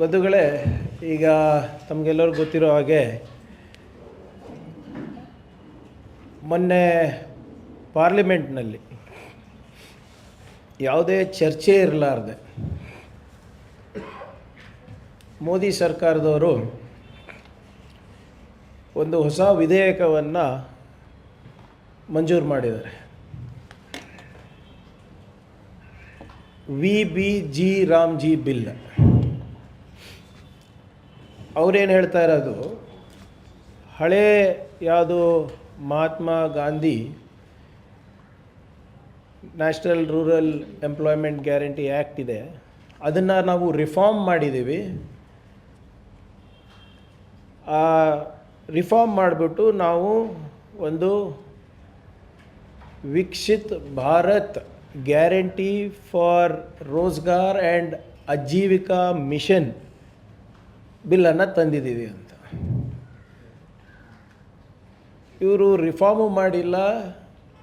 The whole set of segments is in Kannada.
ಬಂಧುಗಳೇ, ಈಗ ತಮಗೆಲ್ಲರೂ ಗೊತ್ತಿರೋ ಹಾಗೆ ಮೊನ್ನೆ ಪಾರ್ಲಿಮೆಂಟ್ನಲ್ಲಿ ಯಾವುದೇ ಚರ್ಚೆ ಇರಲಾರ್ದೆ ಮೋದಿ ಸರ್ಕಾರದವರು ಒಂದು ಹೊಸ ವಿಧೇಯಕವನ್ನು ಮಂಜೂರು ಮಾಡಿದ್ದಾರೆ. V B G RAM G bill ಅವ್ರೇನು ಹೇಳ್ತಾ ಇರೋದು? ಹಳೇ ಯಾವುದು Mahatma Gandhi national rural employment guarantee act ಇದೆ. ಅದನ್ನು ನಾವು ರಿಫಾರ್ಮ್ ಮಾಡಿದ್ದೀವಿ ಆ ರಿಫಾರ್ಮ್ ಮಾಡಿಬಿಟ್ಟು ನಾವು ಒಂದು Viksit Bharat guarantee for Rozgar and Ajeevika mission ಬಿಲ್ಲನ್ನು ತಂದಿದ್ದೀವಿ ಅಂತ. ಇವರು ರಿಫಾರ್ಮು ಮಾಡಿಲ್ಲ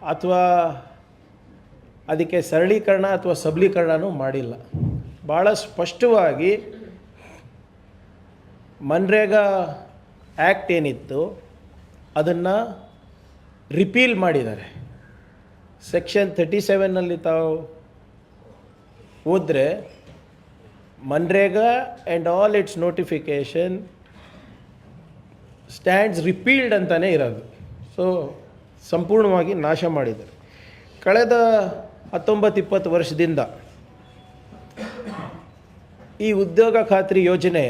ಅಥವಾ ಅದಕ್ಕೆ ಸರಳೀಕರಣ ಅಥವಾ ಸಬಲೀಕರಣನೂ ಮಾಡಿಲ್ಲ. ಭಾಳ ಸ್ಪಷ್ಟವಾಗಿ ಮನ್ರೇಗಾ ಆ್ಯಕ್ಟ್ ಏನಿತ್ತು ಅದನ್ನು ರಿಪೀಲ್ ಮಾಡಿದ್ದಾರೆ. ಸೆಕ್ಷನ್ ಥರ್ಟಿ ಸೆವೆನ್ನಲ್ಲಿ ತಾವು ಓದಿದ್ರೆ MNREGA and all its notification stands repealed ಅಂತಲೇ ಇರೋದು. ಸೊ ಸಂಪೂರ್ಣವಾಗಿ ನಾಶ ಮಾಡಿದ್ದಾರೆ. ಕಳೆದ ಹತ್ತೊಂಬತ್ತು ಇಪ್ಪತ್ತು ವರ್ಷದಿಂದ ಈ ಉದ್ಯೋಗ ಖಾತ್ರಿ ಯೋಜನೆ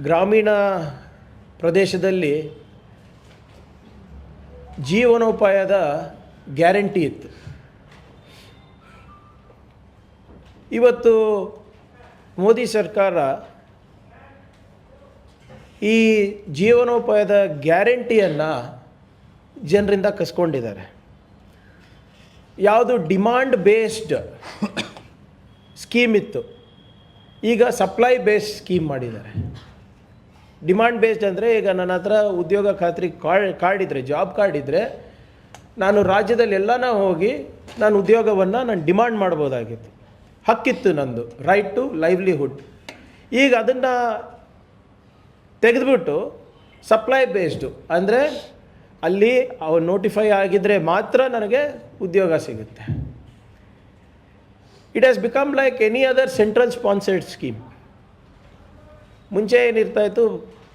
ಗ್ರಾಮೀಣ ಪ್ರದೇಶದಲ್ಲಿ ಜೀವನೋಪಾಯದ ಗ್ಯಾರಂಟಿ ಇತ್ತು. ಇವತ್ತು ಮೋದಿ ಸರ್ಕಾರ ಈ ಜೀವನೋಪಾಯದ ಗ್ಯಾರಂಟಿಯನ್ನು ಜನರಿಂದ ಕಸ್ಕೊಂಡಿದ್ದಾರೆ. ಯಾವುದು ಡಿಮಾಂಡ್ ಬೇಸ್ಡ್ ಸ್ಕೀಮ್ ಇತ್ತು, ಈಗ ಸಪ್ಲೈ ಬೇಸ್ಡ್ ಸ್ಕೀಮ್ ಮಾಡಿದ್ದಾರೆ. ಡಿಮಾಂಡ್ ಬೇಸ್ಡ್ ಅಂದರೆ ಈಗ ನನ್ನ ಹತ್ರ ಉದ್ಯೋಗ ಖಾತ್ರಿ ಕಾರ್ಡ್ ಕಾರ್ಡ್ ಇದ್ದರೆ ಜಾಬ್ ಕಾರ್ಡ್ ಇದ್ದರೆ ನಾನು ರಾಜ್ಯದಲ್ಲಿ ಎಲ್ಲನ ಹೋಗಿ ನಾನು ಉದ್ಯೋಗವನ್ನು ನಾನು ಡಿಮಾಂಡ್ ಮಾಡ್ಬೋದಾಗಿತ್ತು. ಹಕ್ಕಿತ್ತು ನಂದು ರೈಟ್ ಟು ಲೈವ್ಲಿಹುಡ್ ಈಗ ಅದನ್ನು ತೆಗೆದುಬಿಟ್ಟು ಸಪ್ಲೈ ಬೇಸ್ಡು ಅಂದರೆ ಅಲ್ಲಿ ಅವ್ರು ನೋಟಿಫೈ ಆಗಿದ್ದರೆ ಮಾತ್ರ ನನಗೆ ಉದ್ಯೋಗ ಸಿಗುತ್ತೆ. It has become like any other central sponsored scheme ಮುಂಚೆ ಏನಿರ್ತಾ ಇತ್ತು,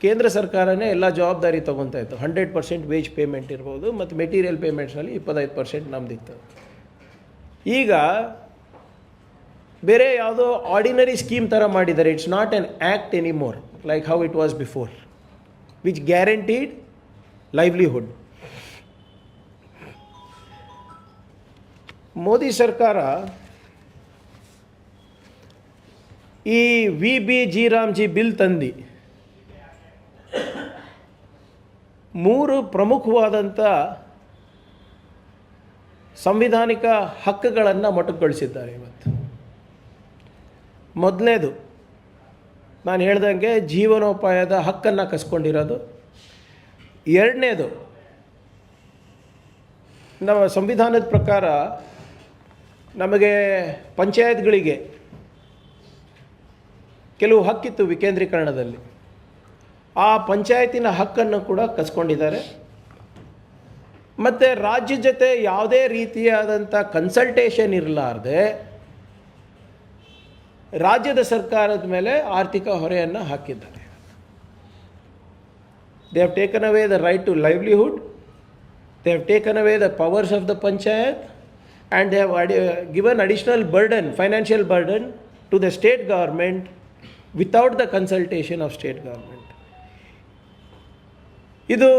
ಕೇಂದ್ರ ಸರ್ಕಾರನೇ ಎಲ್ಲ ಜವಾಬ್ದಾರಿ ತೊಗೊತಾ ಇತ್ತು. ಹಂಡ್ರೆಡ್ ಪರ್ಸೆಂಟ್ ವೇಜ್ ಪೇಮೆಂಟ್ ಇರ್ಬೋದು, ಮತ್ತು ಮೆಟೀರಿಯಲ್ ಪೇಮೆಂಟ್ಸಲ್ಲಿ ಇಪ್ಪತ್ತೈದು ಪರ್ಸೆಂಟ್ ನಮ್ಮದಿತ್ತು ಈಗ ಬೇರೆ ಯಾವುದೋ ಆರ್ಡಿನರಿ ಸ್ಕೀಮ್ ಥರ ಮಾಡಿದ್ದಾರೆ. It's not an act anymore like how it was before which guaranteed livelihood Modi ಸರ್ಕಾರ ಈ V B G RAM G bill ತಂದು ಮೂರು ಪ್ರಮುಖವಾದಂಥ ಸಂವಿಧಾನಿಕ ಹಕ್ಕುಗಳನ್ನು ಮೊಟಕುಗೊಳಿಸಿದ್ದಾರೆ ಮೊದಲನೇದು, ನಾನು ಹೇಳ್ದಂಗೆ ಜೀವನೋಪಾಯದ ಹಕ್ಕನ್ನು ಕಸ್ಕೊಂಡಿರೋದು. ಎರಡನೇದು, ನಮ್ಮ ಸಂವಿಧಾನದ ಪ್ರಕಾರ ನಮಗೆ ಪಂಚಾಯತ್ಗಳಿಗೆ ಕೆಲವು ಹಕ್ಕಿತ್ತು ವಿಕೇಂದ್ರೀಕರಣದಲ್ಲಿ. ಆ ಪಂಚಾಯತಿನ ಹಕ್ಕನ್ನು ಕೂಡ ಕಸ್ಕೊಂಡಿದ್ದಾರೆ. ಮತ್ತು ರಾಜ್ಯ ಜೊತೆ ಯಾವುದೇ ರೀತಿಯಾದಂಥ ಕನ್ಸಲ್ಟೇಷನ್ ಇರಲಾರ್ದೆ ರಾಜ್ಯದ ಸರ್ಕಾರದ ಮೇಲೆ ಆರ್ಥಿಕ ಹೊರೆಯನ್ನು ಹಾಕಿದ್ದಾರೆ. They have taken away the right to livelihood they have taken away the powers of the panchayat and they have given additional burden financial burden to the state government without the consultation of state government ಇದು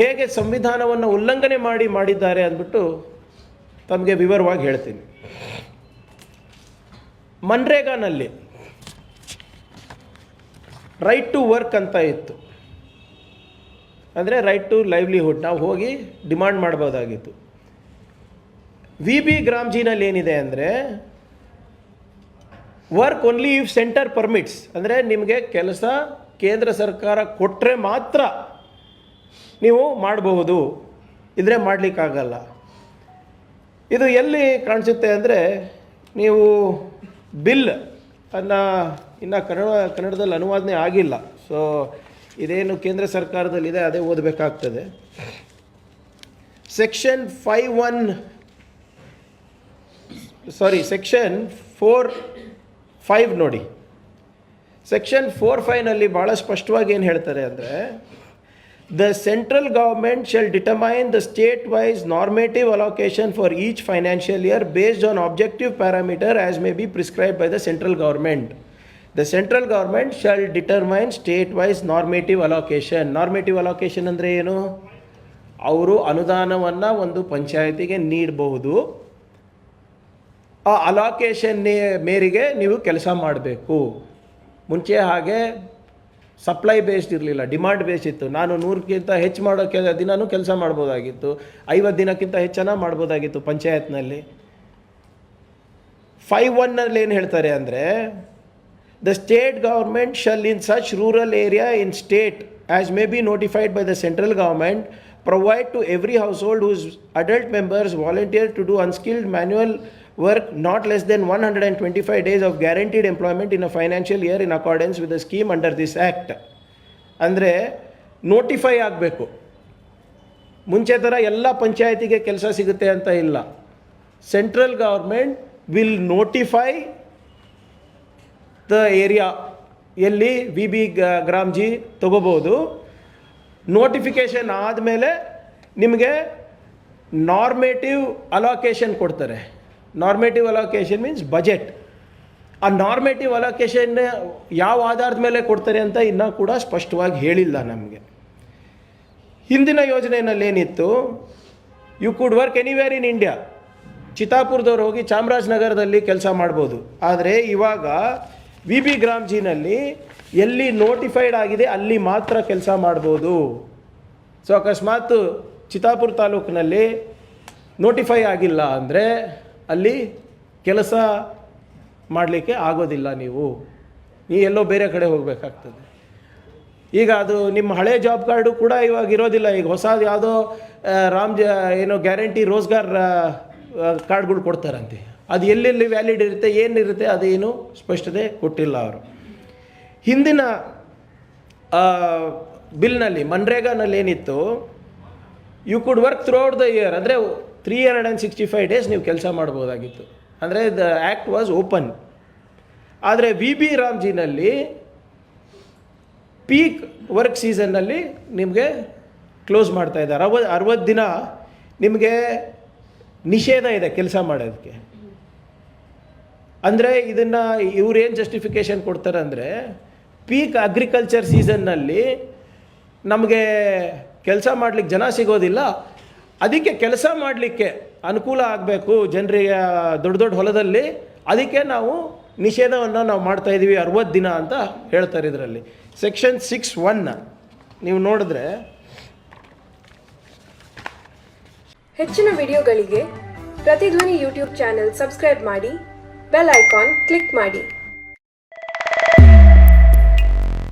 ಹೇಗೆ ಸಂವಿಧಾನವನ್ನು ಉಲ್ಲಂಘನೆ ಮಾಡಿ ಮಾಡಿದ್ದಾರೆ ಅಂದ್ಬಿಟ್ಟು ತಮಗೆ ವಿವರವಾಗಿ ಹೇಳ್ತೀನಿ. ಮನ್ರೇಗಾನಲ್ಲಿ ರೈಟ್ ಟು ವರ್ಕ್ ಅಂತ ಇತ್ತು. ಅಂದರೆ ರೈಟ್ ಟು ಲೈವ್ಲಿಹುಡ್ ನಾವು ಹೋಗಿ ಡಿಮಾಂಡ್ ಮಾಡ್ಬೋದಾಗಿತ್ತು. ವಿ ಬಿ ಗ್ರಾಮ್ಜಿನಲ್ಲಿ ಏನಿದೆ ಅಂದರೆ work only if centre permits ಅಂದರೆ ನಿಮಗೆ ಕೆಲಸ ಕೇಂದ್ರ ಸರ್ಕಾರ ಕೊಟ್ಟರೆ ಮಾತ್ರ ನೀವು ಮಾಡಬಹುದು. ಇದ್ರೆ ಮಾಡಲಿಕ್ಕಾಗಲ್ಲ. ಇದು ಎಲ್ಲಿ ಕಾಣಿಸುತ್ತೆ ಅಂದರೆ, ನೀವು ಬಿಲ್ ಅನ್ನು ಇನ್ನು ಕನ್ನಡ, ಕನ್ನಡದಲ್ಲಿ ಅನುವಾದನೆ ಆಗಿಲ್ಲ. ಸೊ ಇದೇನು ಕೇಂದ್ರ ಸರ್ಕಾರದಲ್ಲಿದೆ, ಅದೇ ಓದಬೇಕಾಗ್ತದೆ. Section five one sorry section four five ನೋಡಿ. ಸೆಕ್ಷನ್ ಫೋರ್ ಫೈವ್ನಲ್ಲಿ ಭಾಳ ಸ್ಪಷ್ಟವಾಗಿ ಏನು ಹೇಳ್ತಾರೆ ಅಂದರೆ government shall determine the state wise normative allocation for each financial year based on objective parameter as may be prescribe by the central government the central government shall determine state wise normative allocation normative allocation ಅಂದರೆ ಏನು? ಅವರು ಅನುದಾನವನ್ನು ಒಂದು ಪಂಚಾಯತಿಗೆ ನೀಡಬಹುದು ಆ ಅಲೋಕೇಶನ್ ಮೇರೆಗೆ ನೀವು ಕೆಲಸ ಮಾಡಬೇಕು. ಮುಂಚೆ ಹಾಗೆ ಸಪ್ಲೈ ಬೇಸ್ಡ್ ಇರಲಿಲ್ಲ ಡಿಮಾಂಡ್ ಬೇಸ್ ಇತ್ತು. ನಾನು ನೂರಕ್ಕಿಂತ ಹೆಚ್ಚು ಮಾಡೋ ಕೆಲ ದಿನವೂ ಕೆಲಸ ಮಾಡ್ಬೋದಾಗಿತ್ತು. ಐವತ್ತು ದಿನಕ್ಕಿಂತ ಹೆಚ್ಚನ ಮಾಡ್ಬೋದಾಗಿತ್ತು ಪಂಚಾಯತ್ನಲ್ಲಿ. ಫೈವ್ ಒನ್ನಲ್ಲಿ ಏನು ಹೇಳ್ತಾರೆ ಅಂದರೆ the state government shall in such rural area in state as may be notified by the central government provide to every household whose adult members volunteer to do unskilled manual one hundred and twenty five days of guaranteed employment in a financial year in accordance with the scheme under this act ಅಂದರೆ ನೋಟಿಫೈ ಆಗಬೇಕು. ಮುಂಚೆ ಥರ ಎಲ್ಲ ಪಂಚಾಯತಿಗೆ ಕೆಲಸ ಸಿಗುತ್ತೆ ಅಂತ ಇಲ್ಲ. Central government will notify the area ಎಲ್ಲಿ V B G RAM G ತಗೋಬೋದು. ನೋಟಿಫಿಕೇಷನ್ ಆದಮೇಲೆ ನಿಮಗೆ ನಾರ್ಮೇಟಿವ್ ಅಲೋಕೇಶನ್ ಕೊಡ್ತಾರೆ. ನಾರ್ಮೇಟಿವ್ ಅಲೋಕೇಶನ್ ಮೀನ್ಸ್ ಬಜೆಟ್ ಆ ನಾರ್ಮೇಟಿವ್ ಅಲೋಕೇಶನ್ ಯಾವ ಆಧಾರದ ಮೇಲೆ ಕೊಡ್ತಾರೆ ಅಂತ ಇನ್ನೂ ಕೂಡ ಸ್ಪಷ್ಟವಾಗಿ ಹೇಳಿಲ್ಲ ನಮಗೆ. ಹಿಂದಿನ ಯೋಜನೆಯಲ್ಲಿ ಏನಿತ್ತು? You could work anywhere in India ಚಿತಾಪುರದವ್ರು ಹೋಗಿ ಚಾಮರಾಜನಗರದಲ್ಲಿ ಕೆಲಸ ಮಾಡ್ಬೋದು. ಆದರೆ ಇವಾಗ ವಿ ಬಿ ಗ್ರಾಮ್ಜಿನಲ್ಲಿ ಎಲ್ಲಿ ನೋಟಿಫೈಡ್ ಆಗಿದೆ ಅಲ್ಲಿ ಮಾತ್ರ ಕೆಲಸ ಮಾಡ್ಬೋದು. ಸೊ ಅಕಸ್ಮಾತ್ ಚಿತಾಪುರ ತಾಲೂಕಿನಲ್ಲಿ ನೋಟಿಫೈ ಆಗಿಲ್ಲ ಅಂದರೆ ಅಲ್ಲಿ ಕೆಲಸ ಮಾಡಲಿಕ್ಕೆ ಆಗೋದಿಲ್ಲ ನೀವು. ನೀ ಎಲ್ಲೋ ಬೇರೆ ಕಡೆ ಹೋಗಬೇಕಾಗ್ತದೆ. ಈಗ ಅದು ನಿಮ್ಮ ಹಳೆ ಜಾಬ್ ಕಾರ್ಡು ಕೂಡ ಇವಾಗ ಇರೋದಿಲ್ಲ. ಈಗ ಹೊಸದು ಯಾವುದೋ ರಾಮ್ ಜ, ಏನೋ ಗ್ಯಾರಂಟಿ ರೋಜ್ಗಾರ್ ಕಾರ್ಡ್ಗಳು ಕೊಡ್ತಾರಂತೆ. ಅದು ಎಲ್ಲೆಲ್ಲಿ ವ್ಯಾಲಿಡ್ ಇರುತ್ತೆ, ಏನಿರುತ್ತೆ, ಅದೇನು ಸ್ಪಷ್ಟತೆ ಕೊಟ್ಟಿಲ್ಲ ಅವರು. ಹಿಂದಿನ ಬಿಲ್ನಲ್ಲಿ ಮನ್ರೇಗಾನಲ್ಲಿ ಏನಿತ್ತು? You could work throughout the year ಅಂದರೆ three hundred and sixty five days ನೀವು ಕೆಲಸ ಮಾಡ್ಬೋದಾಗಿತ್ತು. ಅಂದರೆ ದ ಆ್ಯಕ್ಟ್ ವಾಸ್ ಓಪನ್ ಆದರೆ ವಿ ಬಿ ರಾಮ್ಜಿನಲ್ಲಿ ಪೀಕ್ ವರ್ಕ್ ಸೀಸನ್ನಲ್ಲಿ ನಿಮಗೆ ಕ್ಲೋಸ್ ಮಾಡ್ತಾ ಇದ್ದಾರೆ. ಅರವ ಅರವತ್ತು ದಿನ ನಿಮಗೆ ನಿಷೇಧ ಇದೆ ಕೆಲಸ ಮಾಡೋದಕ್ಕೆ. ಅಂದರೆ ಇದನ್ನು ಇವ್ರೇನು ಜಸ್ಟಿಫಿಕೇಷನ್ ಕೊಡ್ತಾರೆ ಅಂದರೆ ಪೀಕ್ ಅಗ್ರಿಕಲ್ಚರ್ ಸೀಸನ್ನಲ್ಲಿ ನಮಗೆ ಕೆಲಸ ಮಾಡಲಿಕ್ಕೆ ಜನ ಸಿಗೋದಿಲ್ಲ. ಅದಕ್ಕೆ ಕೆಲಸ ಮಾಡಲಿಕ್ಕೆ ಅನುಕೂಲ ಆಗಬೇಕು ಜನರಿಗೆ ದೊಡ್ಡ ದೊಡ್ಡ ಹೊಲದಲ್ಲಿ. ಅದಕ್ಕೆ ನಾವು ನಿಷೇಧವನ್ನು ನಾವು ಮಾಡ್ತಾ ಇದ್ದೀವಿ ಅರವತ್ತು ದಿನ ಅಂತ ಹೇಳ್ತಾರೆ ಇದರಲ್ಲಿ. ಸೆಕ್ಷನ್ ಸಿಕ್ಸ್ ಒನ್ ನೀವು ನೋಡಿದ್ರೆ ಹೆಚ್ಚಿನ ವಿಡಿಯೋಗಳಿಗೆ ಪ್ರತಿಧ್ವನಿ ಯೂಟ್ಯೂಬ್ ಚಾನೆಲ್ ಸಬ್ಸ್ಕ್ರೈಬ್ ಮಾಡಿ, ಬೆಲ್ ಐಕಾನ್ ಕ್ಲಿಕ್ ಮಾಡಿ.